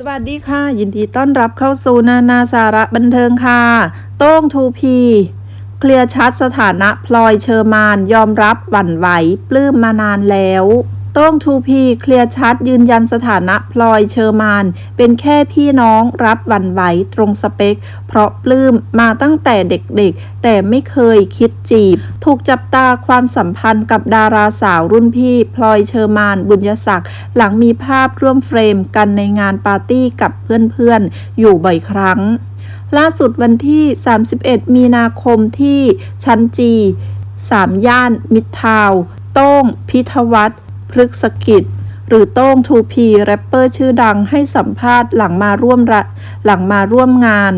สวัสดีค่ะ ยินดีต้อนรับเข้าสู่นานาสาระบันเทิงค่ะ โต้งทูพี เคลียร์ชัดสถานะพลอยเชอร์มานยอมรับหวั่นไหวปลื้มมานานแล้ว ต้งทูพีเคลียร์ชัดยืนยันสถานะพลอยเชอร์มาน เป็นแค่พี่น้องรับวันไหวตรงสเปค เพราะปลื้มมาตั้งแต่เด็กๆ แต่ไม่เคยคิดจีบ ถูกจับตาความสัมพันธ์กับดาราสาวรุ่นพี่พลอยเชอร์มาน บุญยศักดิ์หลังมีภาพร่วมเฟรมกันในงานปาร์ตี้กับเพื่อนๆ อยู่บ่อยครั้ง ล่าสุดวันที่ 31 มีนาคมที่ชั้นจีสามย่านมิตรทาวน์โต้ง พิทวัฒน์ พฤกษกิจ หรือโต้งทูพีแรปเปอร์ชื่อดังให้สัมภาษณ์หลังมาร่วมระหลังมาร่วมงาน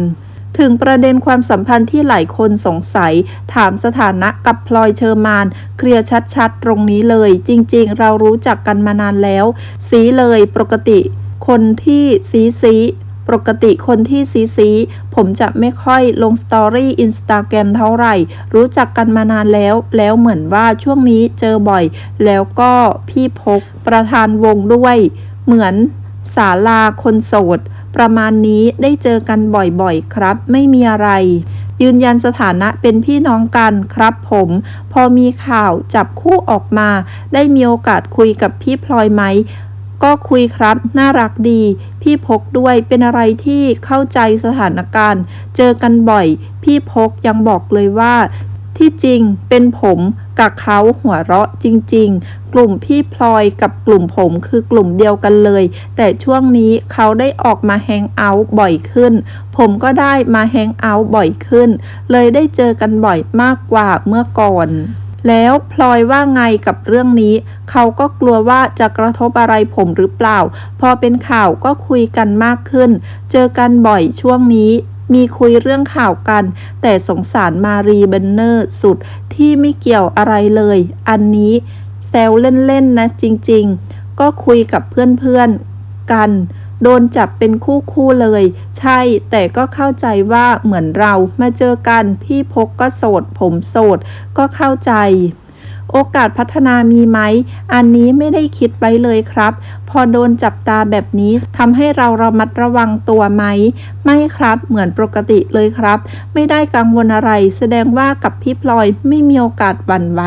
ถึงประเด็นความสัมพันธ์ที่หลายคนสงสัย ถามสถานะกับพลอยเชอร์มาน เคลียร์ชัดๆ ตรงนี้เลย จริงๆ เรารู้จักกันมานานแล้ว สีเลยปกติ คนที่สีสี ปกติคนที่ซีซีผมจะไม่ค่อยลงสตอรี่อินสตาแกรมเท่าไหร่ รู้จักกันมานานแล้ว แล้วเหมือนว่าช่วงนี้เจอบ่อย แล้วก็พี่พกประธานวงด้วย เหมือนศาลาคนโสด ประมาณนี้ได้เจอกันบ่อยๆครับ ไม่มีอะไรยืนยันสถานะเป็นพี่น้องกันครับผม พอมีข่าวจับคู่ออกมา ได้มีโอกาสคุยกับพี่พลอยไหม ก็คุยครับ น่ารักดี พี่พกด้วยเป็นอะไรที่เข้าใจสถานการณ์ เจอกันบ่อย พี่พกยังบอกเลยว่า ที่จริงเป็นผมกับเขาหัวเราะจริง ๆ กลุ่มพี่พลอยกับกลุ่มผมคือกลุ่มเดียวกันเลย แต่ช่วงนี้เขาได้ออกมาแฮงเอาท์บ่อยขึ้น ผมก็ได้มาแฮงเอาท์บ่อยขึ้น เลยได้เจอกันบ่อยมากกว่าเมื่อก่อน แล้วพลอยว่าไงกับเรื่องนี้ เขาก็กลัวว่าจะกระทบอะไรผมหรือเปล่า พอเป็นข่าวก็คุยกันมากขึ้น เจอกันบ่อยช่วงนี้ มีคุยเรื่องข่าวกัน แต่สงสารมารีเบนเนอร์สุดที่ไม่เกี่ยวอะไรเลย อันนี้แซวเล่นๆนะจริงๆ ก็คุยกับเพื่อนๆกัน โดนจับเป็นคู่คู่เลย ใช่ แต่ก็เข้าใจว่าเหมือนเรามาเจอกันพี่พกก็โสด ผมโสด ก็เข้าใจ โอกาสพัฒนามีไหม อันนี้ไม่ได้คิดไว้เลยครับ พอโดนจับตาแบบนี้ทำให้เราระมัดระวังตัวไหม ไม่ครับเหมือนปกติเลยครับ ไม่ได้กังวลอะไร แสดงว่ากับพี่พลอยไม่มีโอกาสหวั่นไหว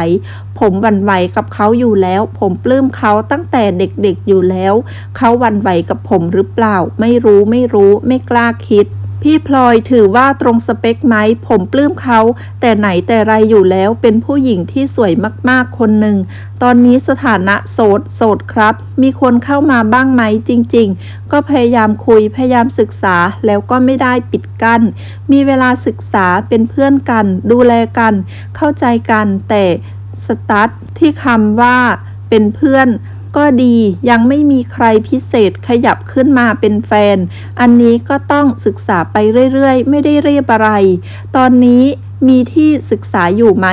ผมหวั่นไหวกับเขาอยู่แล้ว ผมปลื้มเขาตั้งแต่เด็กๆอยู่แล้ว เขาหวั่นไหวกับผมหรือเปล่า ไม่รู้ไม่รู้ไม่กล้าคิด พี่พลอยถือว่าตรงสเปคไหม ผมปลื้มเขา แต่ไหนแต่ไรอยู่แล้วเป็นผู้หญิงที่สวยมากๆคนหนึ่ง ตอนนี้สถานะโสด โสดครับ มีคนเข้ามาบ้างไหมจริง ๆ ก็พยายามคุยพยายามศึกษาแล้วก็ไม่ได้ปิดกั้น มีเวลาศึกษาเป็นเพื่อนกัน ดูแลกัน เข้าใจกันแต่สตาร์ทที่คำว่าเป็นเพื่อน ก็ดียังไม่มีใครพิเศษขยับขึ้นมาเป็นแฟน อันนี้ก็ต้องศึกษาไปเรื่อยๆ ไม่ได้เรียบอะไร ตอนนี้มีที่ศึกษาอยู่ไหม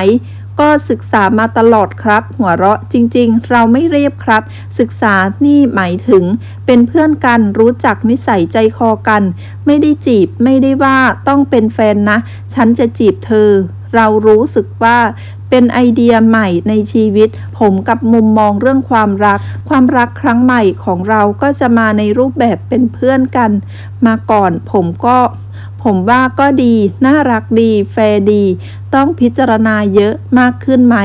ก็ศึกษามาตลอดครับ หัวเราะจริงๆ เราไม่เรียบครับ ศึกษานี่หมายถึง เป็นเพื่อนกันรู้จักนิสัยใจคอกัน ไม่ได้จีบไม่ได้ว่าต้องเป็นแฟนนะ ฉันจะจีบเธอ เรารู้สึกว่า เป็นไอเดียใหม่ในชีวิต ผมกับมุมมองเรื่องความรัก ความรักครั้งใหม่ของเราก็จะมาในรูปแบบเป็นเพื่อนกัน มาก่อนผมก็ผมว่าก็ดี น่ารักดี แฟรดี ต้องพิจารณาเยอะมากขึ้นไหม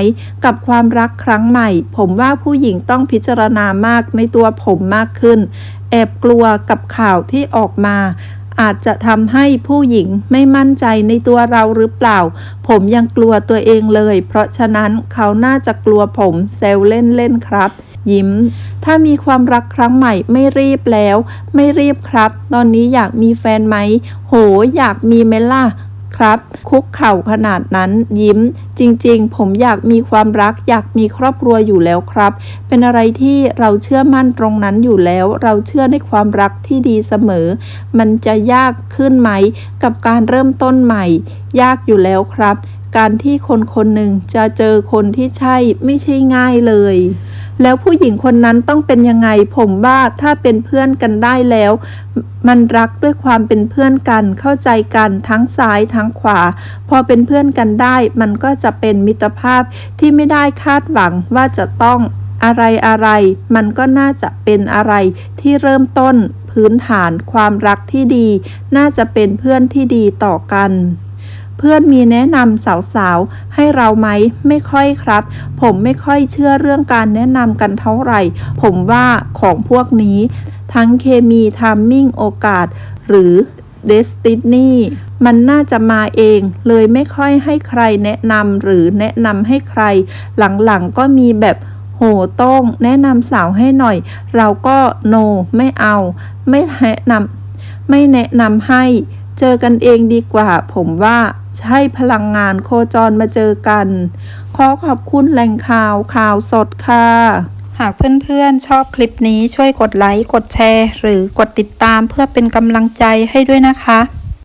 กับความรักครั้งใหม่ ผมว่าผู้หญิงต้องพิจารณามากในตัวผมมากขึ้น แอบกลัวกับข่าวที่ออกมา อาจจะทำให้ผู้หญิงไม่มั่นใจในตัวเราหรือเปล่า ผมยังกลัวตัวเองเลย เพราะฉะนั้นเขาน่าจะกลัวผมเซลเล่นเล่นครับ ยิ้ม ถ้ามีความรักครั้งใหม่ไม่รีบแล้ว ไม่รีบครับ ตอนนี้อยากมีแฟนไหม โห อยากมีเมล่ะ ครับ คุกเข่าขนาดนั้นยิ้ม จริงๆ ผมอยากมีความรัก อยากมีครอบครัวอยู่แล้วครับ เป็นอะไรที่เราเชื่อมั่นตรงนั้นอยู่แล้ว เราเชื่อในความรักที่ดีเสมอ มันจะยากขึ้นไหม กับการเริ่มต้นใหม่ ยากอยู่แล้วครับ การที่คนคนหนึ่งจะเจอคนที่ใช่ไม่ใช่ง่ายเลย แล้วผู้หญิงคนนั้นต้องเป็นยังไง ผมว่าถ้าเป็นเพื่อนกันได้แล้ว มันรักด้วยความเป็นเพื่อนกัน เข้าใจกันทั้งซ้ายทั้งขวา พอเป็นเพื่อนกันได้ มันก็จะเป็นมิตรภาพที่ไม่ได้คาดหวังว่าจะต้องอะไรอะไร มันก็น่าจะเป็นอะไรที่เริ่มต้นพื้นฐานความรักที่ดี น่าจะเป็นเพื่อนที่ดีต่อกัน เพื่อนมีแนะนำสาวๆ ให้เราไหม ไม่ค่อยครับ ผมไม่ค่อยเชื่อเรื่องการแนะนำกันเท่าไหร่ ผมว่าของพวกนี้ ทั้งเคมีทามมิ่งโอกาส หรือเดสตินีมันน่าจะมาเอง เลยไม่ค่อยให้ใครแนะนำหรือแนะนำให้ใคร หลังๆก็มีแบบโหโต้องแนะนำสาวให้หน่อย เราก็โนไม่เอา ไม่แนะนำไม่แนะนำให้ เจอกันเองดีกว่า ผมว่าใช่พลังงานโคจรมาเจอกัน ขอขอบคุณแหล่งข่าวข่าวสดค่ะ หากเพื่อนๆชอบคลิปนี้ช่วยกดไลค์ กดแชร์ หรือกดติดตามเพื่อเป็นกำลังใจให้ด้วยนะคะ